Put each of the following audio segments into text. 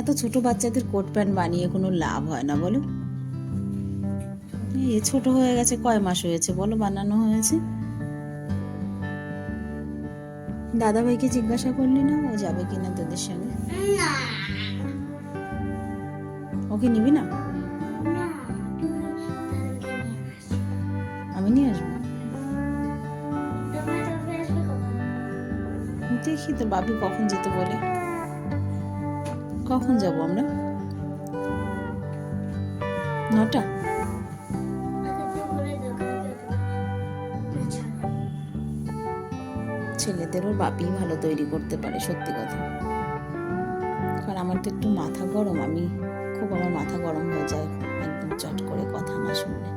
এত ছোট বাচ্চাদের কোট প্যান্ট বানিয়ে কোনো লাভ হয় না, বলো। এ ছোট হয়ে গেছে, কয় মাস হয়েছে, বলো, বানানো হয়েছে? দাদা ভাইকে জিজ্ঞাসা করলি না, ও যাবে কিনা তোদের সঙ্গে? ওকে নিবি না? আমি নিয়ে আসব। দেখি তো বাবি কখন যেতে বলে। কখন যাব আমরা? নটা? ছেলেদেরও বাপি ভালো তৈরি করতে পারে, সত্যি কথা। কারণ আমার তো একটু মাথা গরম, আমি খুব আমার মাথা গরম হয়ে যায় একদম চট করে কথা না শুনলে।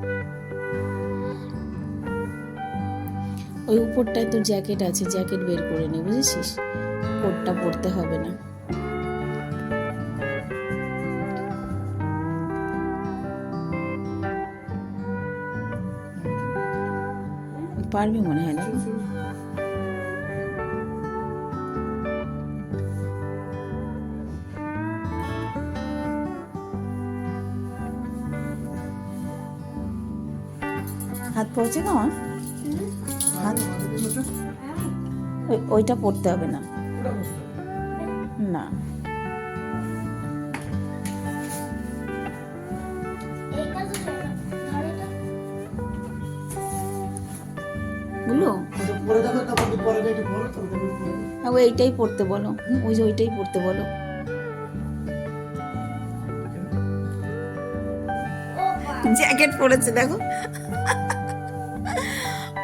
ওই উপরটায় তোর জ্যাকেট আছে জ্যাকেট বের করে নে, বুঝেছিস? কোটটা পরতে হবে না। পারবি মনে হয় না? হাত পড়ছে কেমন হাত? ওই ওইটা পড়তে হবে না। না। এইটাই পড়তে বলো। ওই যে ওইটাই পড়তে বলো। জ্যাকেট পরেছে দেখো।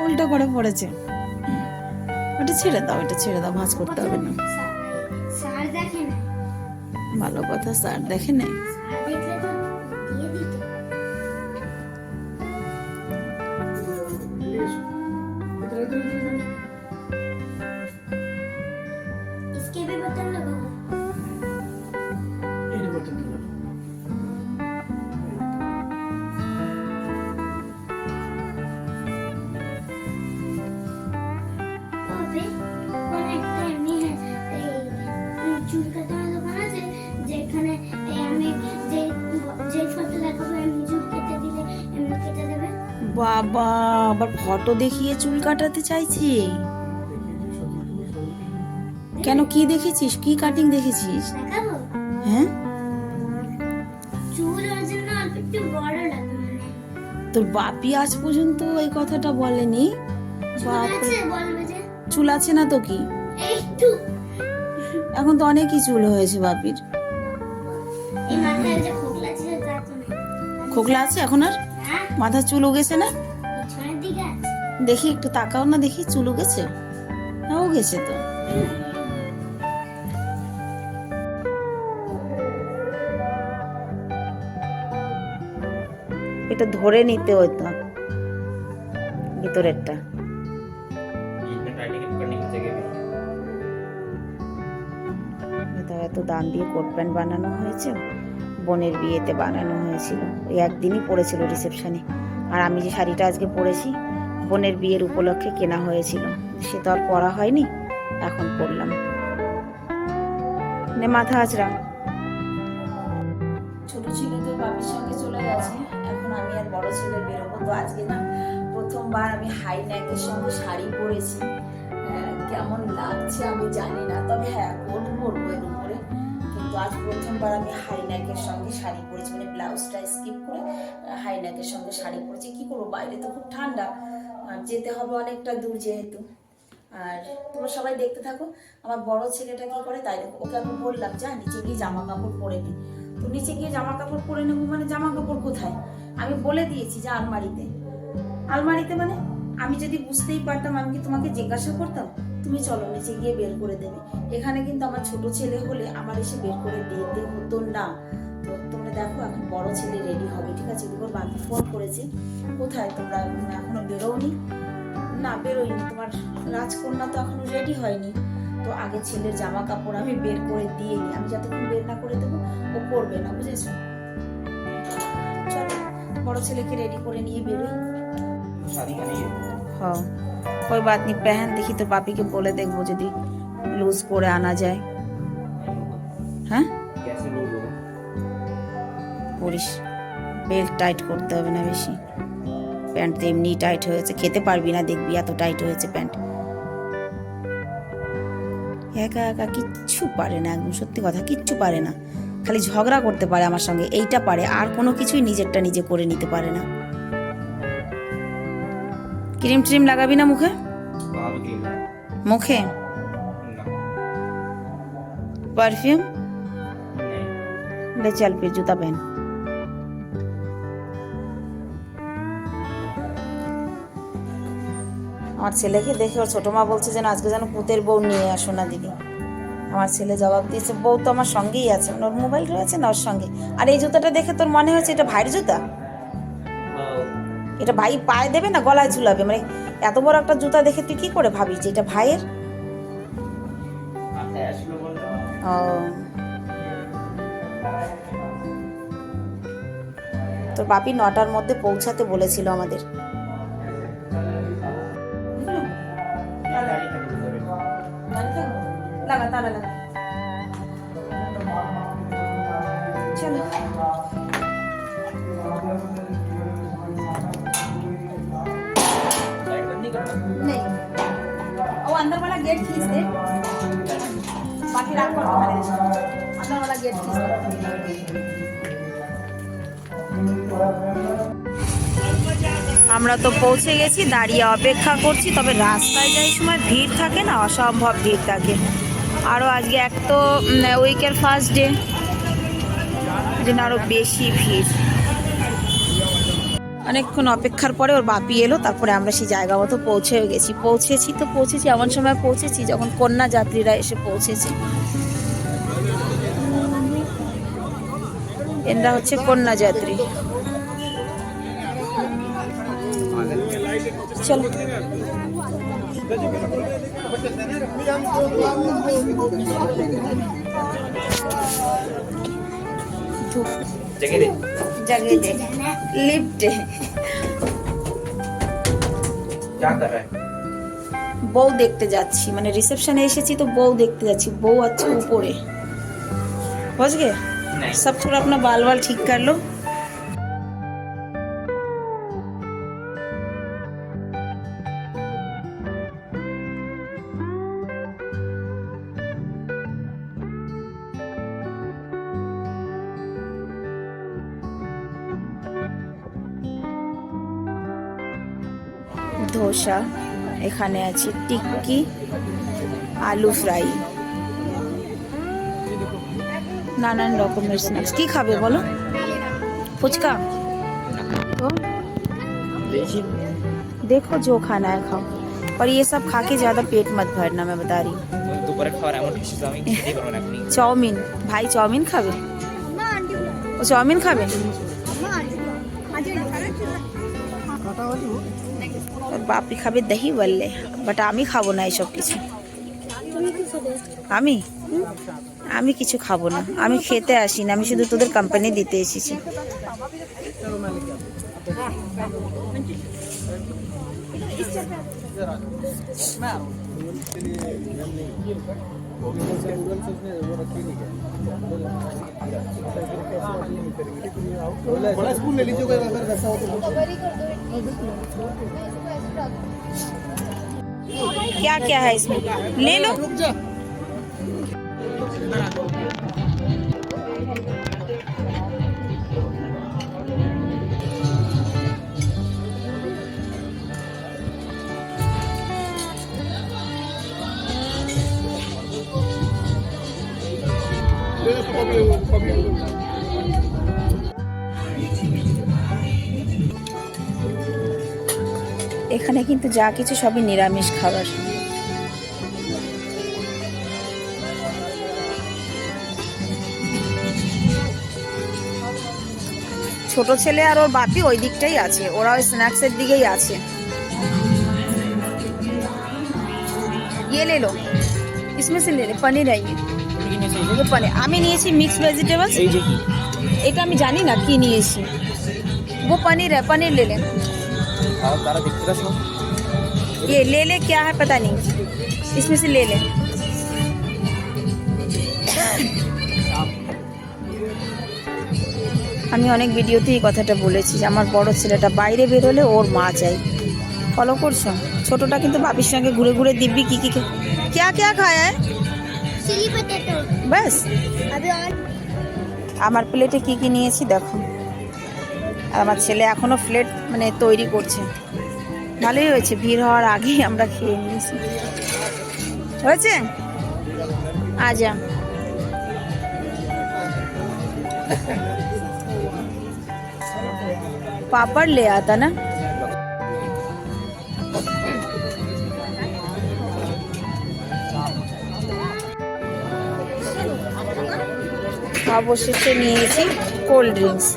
উল্টো করে পড়েছে ওটা ছেড়ে দাও এটা ছেড়ে দাও ভাঁজ করতে হবে না। না ভালো কথা স্যার দেখে নেই চুল কাটার দোকান আছে যেখানে আমি যে যে ফটো দেখাবো এমনি চুল কেটে দিলে এমনি কেটে দেবে। বাবা আবার ফটো দেখিয়ে চুল কাটাতে চাইছি। কেন কি দেখেছিস? কি কাটিং দেখেছিস? হ্যাঁ? চুল ওর জন্য অল্প একটু বড় লাগবে মানে। তোর বাপি আজ পর্যন্ত এই কথাটা বলেনি? চুল আছে না তো কি? একটু এখন তো অনেকই চুল হয়েছে বাপির। খোকলা আছে এখন আর? হ্যাঁ। মাথা চুল উগেছে না? দেখি একটু তাকাও না দেখি চুল উগেছে? হ্যাঁ উগেছে তো। এটা ধরে নিতে হতো। ভিতরেরটা। দাম দিয়ে কোট প্যান্ট বানানো হয়েছে, বোনের বিয়েতে বানানো হয়েছিল। ওই একদিনই পরেছিল রিসেপশনে। আর আমি যে শাড়িটা আজকে পরেছি, বোনের বিয়ের উপলক্ষে কেনা হয়েছিল। সে তো আর পরা হয়নি, এখন পরলাম। নে মাথা আছড়া ছোট ছেলে তো বাবির সঙ্গে চলে গেছে। এখন আমি আর বড় ছেলে বেরোবো তো আজকে না। প্রথমবার আমি হাই নেকের সঙ্গে শাড়ি পরেছি। কেমন লাগছে আমি জানি না। তবে হ্যাঁ কোট পরবো আজ প্রথমবার আমি হাই নেকের সঙ্গে শাড়ি পরেছি মানে ব্লাউজটা স্কিপ করে হাই নেকের সঙ্গে শাড়ি পরেছি। কি করব? বাইরে তো খুব ঠান্ডা। আর যেতে হবে অনেকটা দূর যেহেতু। আর তোমরা সবাই দেখতে থাকো, আমার বড় ছেলেটা কি করে, তাই দেখো, ওকে আমি বললাম, যা, নিচে গিয়ে জামা কাপড় পরে নে। তো নিচে গিয়ে জামা কাপড় পরে নেব মানে জামা কাপড় কোথায়? আমি বলে দিয়েছি, যে, আলমারিতে। আলমারিতে মানে? আমি যদি বুঝতেই পারতাম, আমি কি তোমাকে জিজ্ঞাসা করতাম? তুমি চলো নিচে গিয়ে বের করে দেবে। এখানে কিন্তু আমার ছোট ছেলে হলে আমার এসে বের করে দিতে হতো না। তো তোমরা দেখো এখন বড় ছেলে রেডি হবে ঠিক আছে? দুপুর বাকি ফোন করেছে কোথায় তোমরা এখনও? বেরোওনি? না বেরোয়নি। তোমার রাজকন্যা তো এখনও রেডি হয়নি। তো আগে ছেলের জামা কাপড় আমি বের করে দিয়ে নিই আমি যতক্ষণ বের না করে দেবো ও করবে না বুঝেছ? চলো বড় ছেলেকে রেডি করে নিয়ে বেরোই। হ্যাঁ। कोई बात नहीं पहन देखी तो पापी के बोले देखबो যদি লুজ করে আনা যায় হ্যাঁ कैसे लोग পরিস বেল্ট টাইট করতে হবে না বেশি প্যান্ট তো এমনি টাইট হয়েছে খেতে পারবি না দেখবি এত টাইট হয়েছে প্যান্ট একা একা কিচ্ছু পারে না একদম সত্যি কথা কিচ্ছু পারে না খালি ঝগড়া করতে পারে আমার সঙ্গে এইটা পারে আর কোনো কিছুই নিজেরটা নিজে করে নিতে পারে না ক্রিম ট্রিম লাগাবি না মুখে? মুখে? পারফিউম লে চল জুতা পেন। আমার ছেলেকে দেখে ওর ছোটো মা বলছে যেন আজকে যেন পুতের বউ নিয়ে আসো না দিদি। আমার ছেলে জবাব দিয়েছে, বউ তো আমার সঙ্গেই আছে। ওর মোবাইল রয়েছে না ওর সঙ্গে? আর এই জুতাটা দেখে তোর মনে হয়েছে এটা ভাইয়ের জুতা? এটা ভাই পায়ে দেবে না গলায় ঝুলাবে? মানে এত বড় একটা জুতা দেখে তুই কি করে ভাবিস যে এটা ভাইয়ের? ও। তোর বাপি নটার মধ্যে পৌঁছাতে বলেছিল আমাদের। লাগা চলো। গেট বাকি আমরা গেট আমরা তো পৌঁছে গেছি, দাঁড়িয়ে অপেক্ষা করছি, তবে রাস্তায় যাই সময় ভিড় থাকে না, অসম্ভব ভিড় থাকে। আরও আজকে এক তো উইকের ফার্স্ট ডে যেন আরও বেশি ভিড়। অনেকক্ষণ অপেক্ষার পরে ওর বাপি এলো, তারপরে আমরা সেই জায়গা মতো পৌঁছেও গেছি। পৌঁছেছি তো পৌঁছেছি, এমন সময় পৌঁছেছি যখন কন্যা যাত্রীরা এসে পৌঁছেছে। এরা হচ্ছে কন্যা যাত্রী। চলো। जगह दे जगह दे लिफ्ट क्या कर रहा है বউ দেখতে যাচ্ছি মানে রিসেপশনে এসেছি তো বউ দেখতে যাচ্ছি বউ আছে উপরে বুঝ গে नहीं सब थोड़ा अपना बाल वाल ठीक कर लो ধোসা এখানে আছে টিক্কি আলু ফ্রাই নানান রকমের স্ন্যাক্স কি খাবে বলো ফুচকা तो देखो जो खाना है खाओ पर ये सब खा के ज़्यादा पेट मत भरना मैं बता रही हूँ দুপুরে খাওয়ার এমন কিছু তো আমি খেতেই পারবো না আপনি চাউমিন ভাই চাউমিন খাবে ও চাউমিন খাবে ওর বাপি খাবে দহি বললে বাট আমি খাবো না এসব কিছু আমি আমি কিছু খাবো না আমি খেতে আসি না আমি শুধু তোদের কোম্পানি দিতে এসেছি बड़ा स्कूल ले लीजिए अगर वैसा हो तो क्या क्या है इसमें? ले लो। रुक जा। এখানে কিন্তু যা কিছু সবই নিরামিষ খাবার ছোট ছেলে আর ওর বাপি ওই দিকটাই আছে ওরা ওই স্ন্যাক্সের দিকেই আছে ये ले लो इसमें से ले ले पनीर है ये ये পনির আমি নিয়েছি মিক্স ভেজিটেবলস এই যে কি এটা আমি জানি না কি নিয়েছি वो पनीर है पनीर ले लें আর তারা দেখতে পাচ্ছ ये ले ले क्या है पता नहीं इसमें से ले ले আমি অনেক ভিডিওতেই এই কথাটা বলেছি যে আমার বড় ছেলেটা বাইরে বেরোলে ওর মা চাই ফলো করছো ছোটটা কিন্তু বাপির সঙ্গে ঘুরে ঘুরে দিব্যি কি কি খে- ক্যা ক্যা খায় হ্যাঁ চিলি পটেটো ব্যাস अभी और আমার প্লেটে কি কি নিয়েছি দেখো আর আমার ছেলে এখনো প্লেট মানে তৈরি করছে ভালোই হয়েছে ভিড় হওয়ার আগেই আমরা খেয়ে নিয়েছি হয়েছে আজা पापड़ ले आता ना অবশেষে নিয়েছি কোল্ড ড্রিঙ্কস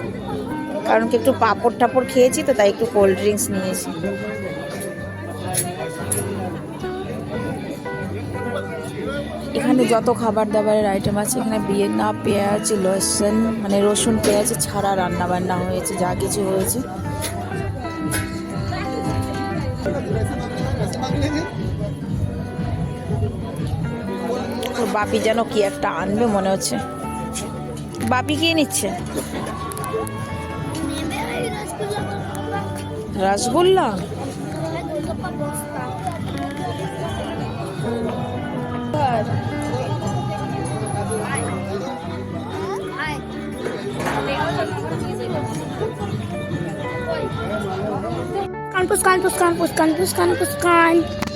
কারণ কি একটু পাঁপড় টাপড় খেয়েছি তো, তাই একটু কোল্ড ড্রিঙ্কস নিয়েছি। এখানে যত খাবার দাবারের আইটেম আছে, এখানে বিয়েনা, পেঁয়াজ, লসুন মানে রসুন, পেঁয়াজ ছাড়া রান্না বান্না হয়েছে, যা কিছু হয়েছে। বাপি যেন কি একটা আনবে, মনে হচ্ছে। বাপি কে নিচ্ছে? রসগোল্লা गोलगप्पा बस्ता Kampus, kampus, kampus, kampus, kampus, kampus.